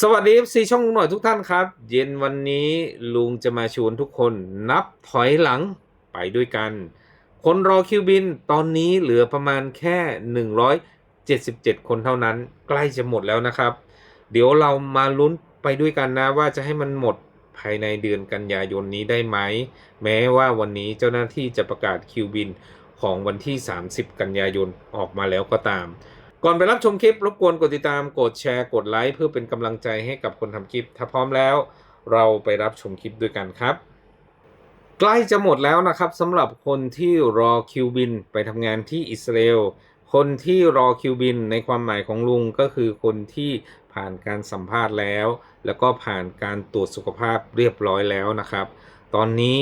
สวัสดี FC ช่องลุงหน่อยทุกท่านครับ เย็นวันนี้ลุงจะมาชวนทุกคนนับถอยหลังไปด้วยกัน คนรอคิวบินตอนนี้เหลือประมาณแค่ 177 คนเท่านั้น ใกล้จะหมดแล้วนะครับ เดี๋ยวเรามาลุ้นไปด้วยกันนะ ว่าจะให้มันหมดภายในเดือนกันยายนนี้ได้ไหม แม้ว่าวันนี้เจ้าหน้าที่จะประกาศคิวบินของวันที่ 30 กันยายนออกมาแล้วก็ตาม ก่อนไปรับชมคลิปรบกวนกดติดตามกดแชร์กดไลค์เพื่อเป็นกำลังใจให้กับคนทำคลิป ถ้าพร้อมแล้ว เราไปรับชมคลิปด้วยกันครับ ใกล้จะหมดแล้วนะครับสำหรับคนที่รอคิวบินไปทำงานที่อิสราเอลคนที่รอคิวบินในความหมายของลุงก็คือคนที่ผ่านการสัมภาษณ์แล้ว แล้วก็ผ่านการตรวจสุขภาพเรียบร้อยแล้วนะครับ ตอนนี้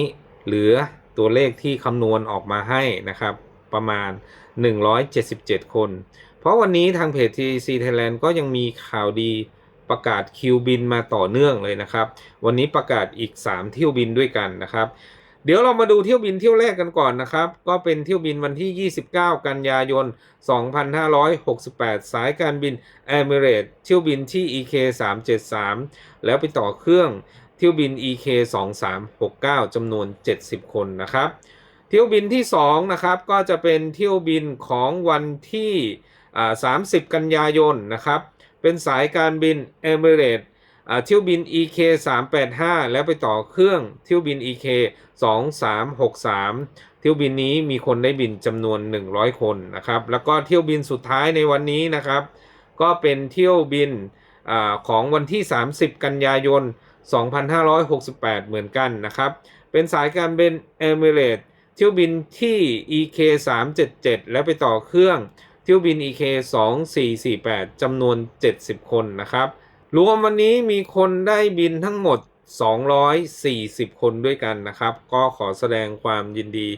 เหลือตัวเลขที่คำนวณออกมาให้นะครับ ประมาณ 177 คน เพราะวันนี้ทางเพจ TC Thailand ก็ยังมีข่าวดีประกาศคิวบินมาต่อเนื่องเลยนะครับ วันนี้ประกาศอีก 3 เที่ยวบินด้วยกันนะครับ เดี๋ยวเรามาดูเที่ยวบินเที่ยวแรกกันก่อนนะครับ ก็เป็นเที่ยวบินวันที่ 29 กันยายน 2568 สายการบิน e m i r a t e s เที่ยวบินที่ EK 373แล้วไปต่อเครื่องเที่ยวบิน EK 2369จำนวน 70 คนนะครับ เที่ยวบินที่ 2 นะครับ ก็จะเป็นเที่ยวบินของวันที่ 30 กันยายนนะครับ เป็นสายการบิน e m i r a t e s อ่าเที่ยวบิน EK 385แล้วไปต่อเครื่องเที่ยวบิน EK 2363 เที่ยวบินนี้มีคนได้บินจำนวน 100 คนนะครับ แล้วก็เที่ยวบินสุดท้ายในวันนี้นะครับ ก็เป็นเที่ยวบินอของวันที่ 30 กันยายน 2568 เหมือนกันนะครับ เป็นสายการบิน e m i r a t e s เที่ยวบินที่ EK 377แล้วไปต่อเครื่อง เที่ยวบิน EK 2448จำนวน 70 คนนะครับ รวมวันนี้มีคนได้บินทั้งหมด 240 คนด้วยกันนะครับ ก็ขอแสดงความยินดี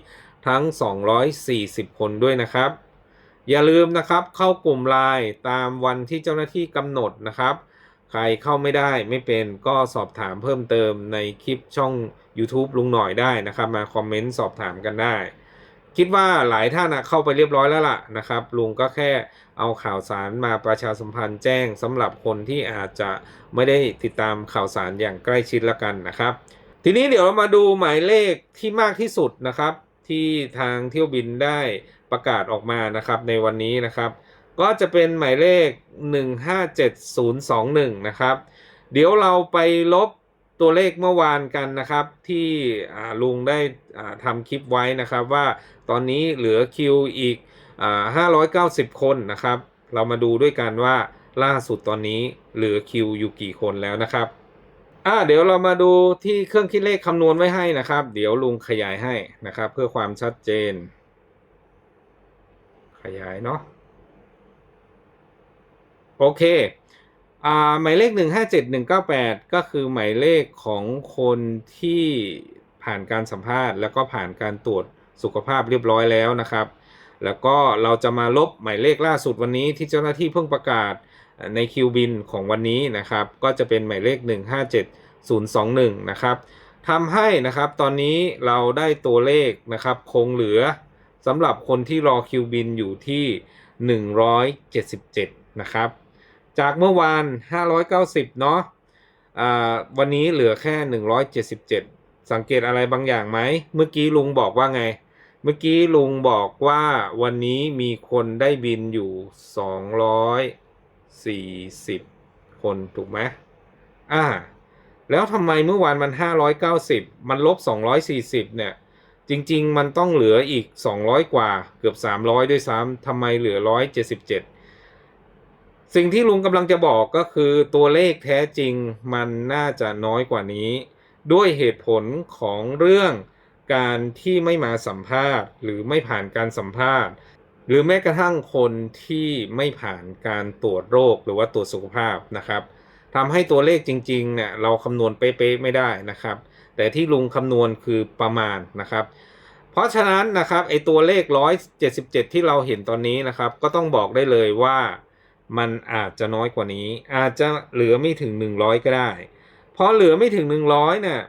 ทั้ง 240 คนด้วยนะครับ อย่าลืมนะครับเข้ากลุ่มไลน์ตามวันที่เจ้าหน้าที่กำหนดนะครับ ใครเข้าไม่ได้ไม่เป็นก็สอบถามเพิ่มเติมในคลิปช่อง YouTube ลุงหน่อยได้นะครับ มาคอมเมนต์สอบถามกันได้ คิดว่าหลายท่านเข้าไปเรียบร้อยแล้วล่ะนะครับ ลุงก็แค่เอาข่าวสารมาประชาสัมพันธ์แจ้งสำหรับคนที่อาจจะไม่ได้ติดตามข่าวสารอย่างใกล้ชิดแล้วกันนะครับ ทีนี้เดี๋ยวเรามาดูหมายเลขที่มากที่สุดนะครับ ที่ทางเที่ยวบินได้ประกาศออกมานะครับ ในวันนี้นะครับ ก็จะเป็นหมายเลข 157021 นะครับ เดี๋ยวเราไปลบ ตัวเลขเมื่อวานกันนะครับที่ลุงได้ทำคลิปไว้นะครับว่าตอนนี้เหลือคิวอีก 590 คนนะครับ เรามาดูด้วยกันว่าล่าสุดตอนนี้เหลือคิวอยู่กี่คนแล้วนะครับอ่าเดี๋ยวเรามาดูที่เครื่องคิดเลขคำนวณไว้ให้นะครับ เดี๋ยวลุงขยายให้นะครับ เพื่อความชัดเจน ขยายเนาะโอเค อ่าหมายเลข157198ก็คือหมายเลขของคนที่ผ่านการสัมภาษณ์ แล้วก็ผ่านการตรวจสุขภาพเรียบร้อยแล้วนะครับ แล้วก็เราจะมาลบหมายเลขล่าสุดวันนี้ที่เจ้าหน้าที่เพิ่งประกาศในคิวบินของวันนี้นะครับ ก็จะเป็นหมายเลข 157021 นะครับทำให้นะครับตอนนี้เราได้ตัวเลขนะครับคงเหลือสำหรับคนที่รอคิวบินอยู่ที่ 177 นะครับ จากเมื่อวาน 590 เนาะวันนี้เหลือแค่ 177 สังเกตอะไรบางอย่างไหม เมื่อกี้ลุงบอกว่าไง เมื่อกี้ลุงบอกว่าวันนี้มีคนได้บินอยู่ 240 คนถูกไหมอ่า แล้วทำไมเมื่อวานมัน 590 มันลบ 240 เนี่ย จริง ๆ มันต้องเหลืออีก 200 กว่า เกือบ 300 ด้วยซ้ำทำไมเหลือ 177 สิ่งที่ลุงกำลังจะบอกก็คือตัวเลขแท้จริงมันน่าจะน้อยกว่านี้ ด้วยเหตุผลของเรื่องการที่ไม่มาสัมภาษณ์ หรือไม่ผ่านการสัมภาษณ์ หรือแม้กระทั่งคนที่ไม่ผ่านการตรวจโรคหรือว่าตรวจสุขภาพนะครับทำให้ตัวเลขจริงๆเนี่ยเราคำนวณเป๊ะๆไม่ได้นะครับ แต่ที่ลุงคำนวณคือประมาณนะครับ เพราะฉะนั้นนะครับไอตัวเลข 177 ที่เราเห็นตอนนี้นะครับ ก็ต้องบอกได้เลยว่า มันอาจจะน้อยกว่านี้ อาจจะเหลือไม่ถึง 100 ก็ได้ เพราะเหลือไม่ถึง 100เนี่ย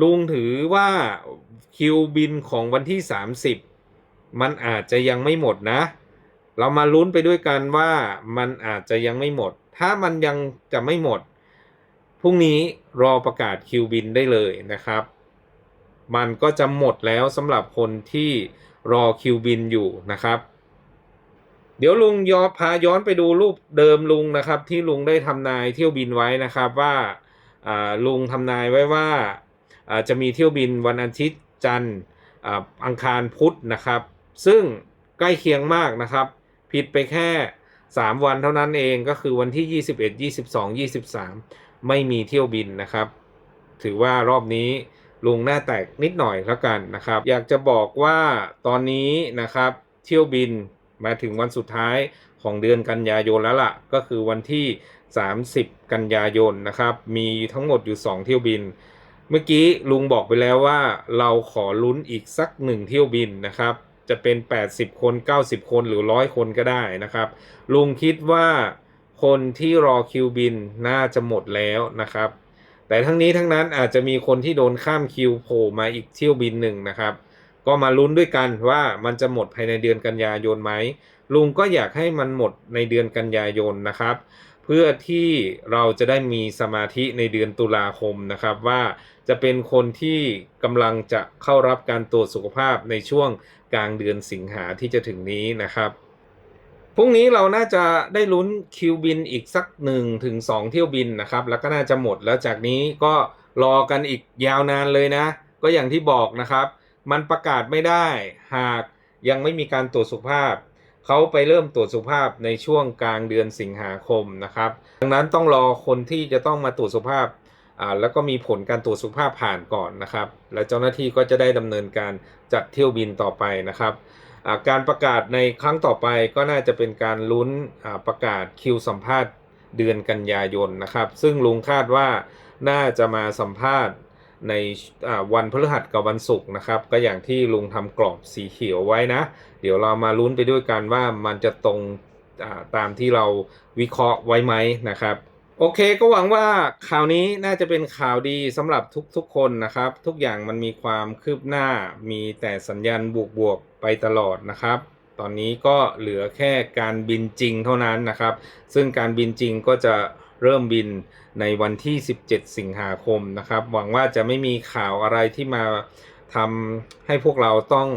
ลุงถือว่าคิวบินของวันที่ 30 มันอาจจะยังไม่หมดนะ เรามาลุ้นไปด้วยกันว่ามันอาจจะยังไม่หมด ถ้ามันยังจะไม่หมดพรุ่งนี้รอประกาศคิวบินได้เลยนะครับ มันก็จะหมดแล้วสำหรับคนที่รอคิวบินอยู่นะครับ เดี๋ยวลุงย้อนพาย้อนไปดูรูปเดิมลุงนะครับ ที่ลุงได้ทำนายเที่ยวบินไว้นะครับว่าลุงทำนายไว้ว่าจะมีเที่ยวบินวันอาทิตย์จันทร์อังคารพุธนะครับ ซึ่งใกล้เคียงมากนะครับ ผิดไปแค่ 3 วันเท่านั้นเองก็คือวันที่ 21 22 23 ไม่มีเที่ยวบินนะครับ ถือว่ารอบนี้ลุงหน้าแตกนิดหน่อยแล้วกันนะครับ อยากจะบอกว่าตอนนี้นะครับเที่ยวบิน มาถึงวันสุดท้ายของเดือนกันยายนแล้วล่ะ ก็คือวันที่ 30 กันยายนนะครับ มีทั้งหมดอยู่ 2 เที่ยวบิน เมื่อกี้ลุงบอกไปแล้วว่าเราขอลุ้นอีกสักหนึ่งเที่ยวบินนะครับ จะเป็น 80 คน 90 คนหรือ 100 คนก็ได้นะครับ ลุงคิดว่าคนที่รอคิวบินน่าจะหมดแล้วนะครับ แต่ทั้งนี้ทั้งนั้นอาจจะมีคนที่โดนข้ามคิวโผล่มาอีกเที่ยวบินหนึ่งนะครับ ก็มาลุ้นด้วยกันว่ามันจะหมดภายในเดือนกันยายนไหมลุงก็อยากให้มันหมดในเดือนกันยายนนะครับ เพื่อที่เราจะได้มีสมาธิในเดือนตุลาคมนะครับว่าจะเป็นคนที่กำลังจะเข้ารับการตรวจสุขภาพในช่วงกลางเดือนสิงหาที่จะถึงนี้นะครับพรุ่งนี้เราน่าจะได้ลุ้นคิวบินอีกสักหนึ่งถึงสองเที่ยวบินนะครับ แล้วก็น่าจะหมดแล้วจากนี้ก็รอกันอีกยาวนานเลยนะ ก็อย่างที่บอกนะครับ มันประกาศไม่ได้ หากยังไม่มีการตรวจสุขภาพ เขาไปเริ่มตรวจสุขภาพในช่วงกลางเดือนสิงหาคมนะครับ ดังนั้นต้องรอคนที่จะต้องมาตรวจสุขภาพแล้วก็มีผลการตรวจสุขภาพผ่านก่อนนะครับ และเจ้าหน้าที่ก็จะได้ดำเนินการจัดเที่ยวบินต่อไปนะครับ การประกาศในครั้งต่อไปก็น่าจะเป็นการลุ้นประกาศคิวสัมภาษณ์เดือนกันยายนนะครับ ซึ่งลุงคาดว่าน่าจะมาสัมภาษณ์ ในวันพฤหัสกับวันศุกร์นะครับ ก็อย่างที่ลุงทำกรอบสีเขียวไว้นะ เดี๋ยวเรามาลุ้นไปด้วยกันว่ามันจะตรงตามที่เราวิเคราะห์ไว้ไหมนะครับ โอเคก็หวังว่าข่าวนี้น่าจะเป็นข่าวดีสำหรับทุกๆคนนะครับ ทุกอย่างมันมีความคืบหน้ามีแต่สัญญาณบวกๆไปตลอดนะครับตอนนี้ก็เหลือแค่การบินจริงเท่านั้นนะครับ ซึ่งการบินจริงก็จะ เริ่มบินในวันที่ 17 สิงหาคมนะครับ หวังว่าจะไม่มีข่าวอะไรที่มาทำให้พวกเราต้อง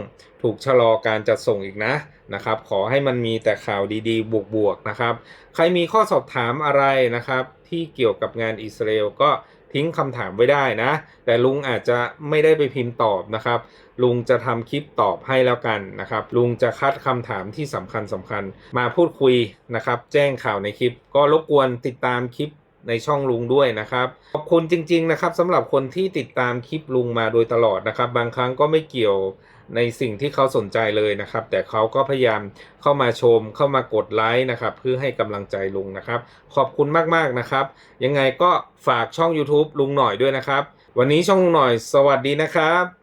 ถูกชะลอการจัดส่งอีกนะนะครับ ขอให้มันมีแต่ข่าวดีๆ บวกๆนะครับ ใครมีข้อสอบถามอะไรนะครับ ที่เกี่ยวกับงานอิสราเอลก็ ทิ้งคำถามไว้ได้นะ แต่ลุงอาจจะไม่ได้ไปพิมพ์ตอบนะครับ ลุงจะทำคลิปตอบให้แล้วกันนะครับ ลุงจะคัดคำถามที่สำคัญสำคัญ มาพูดคุยนะครับ แจ้งข่าวในคลิป ก็รบกวนติดตามคลิป ในช่องลุงด้วยนะครับ ขอบคุณจริง ๆ นะครับสำหรับคนที่ติดตามคลิปลุงมาโดยตลอดนะครับ บางครั้งก็ไม่เกี่ยวในสิ่งที่เขาสนใจเลยนะครับ แต่เขาก็พยายามเข้ามาชมเข้ามากดไลค์นะครับเพื่อให้กำลังใจลุงนะครับ ขอบคุณมากๆนะครับ ยังไงก็ฝากช่อง YouTube ลุงหน่อยด้วยนะครับ วันนี้ช่องลุงหน่อย สวัสดีนะครับ